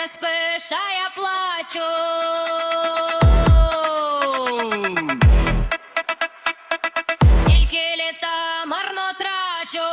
Сонце спиша, я плачу, тільки літа марно трачу.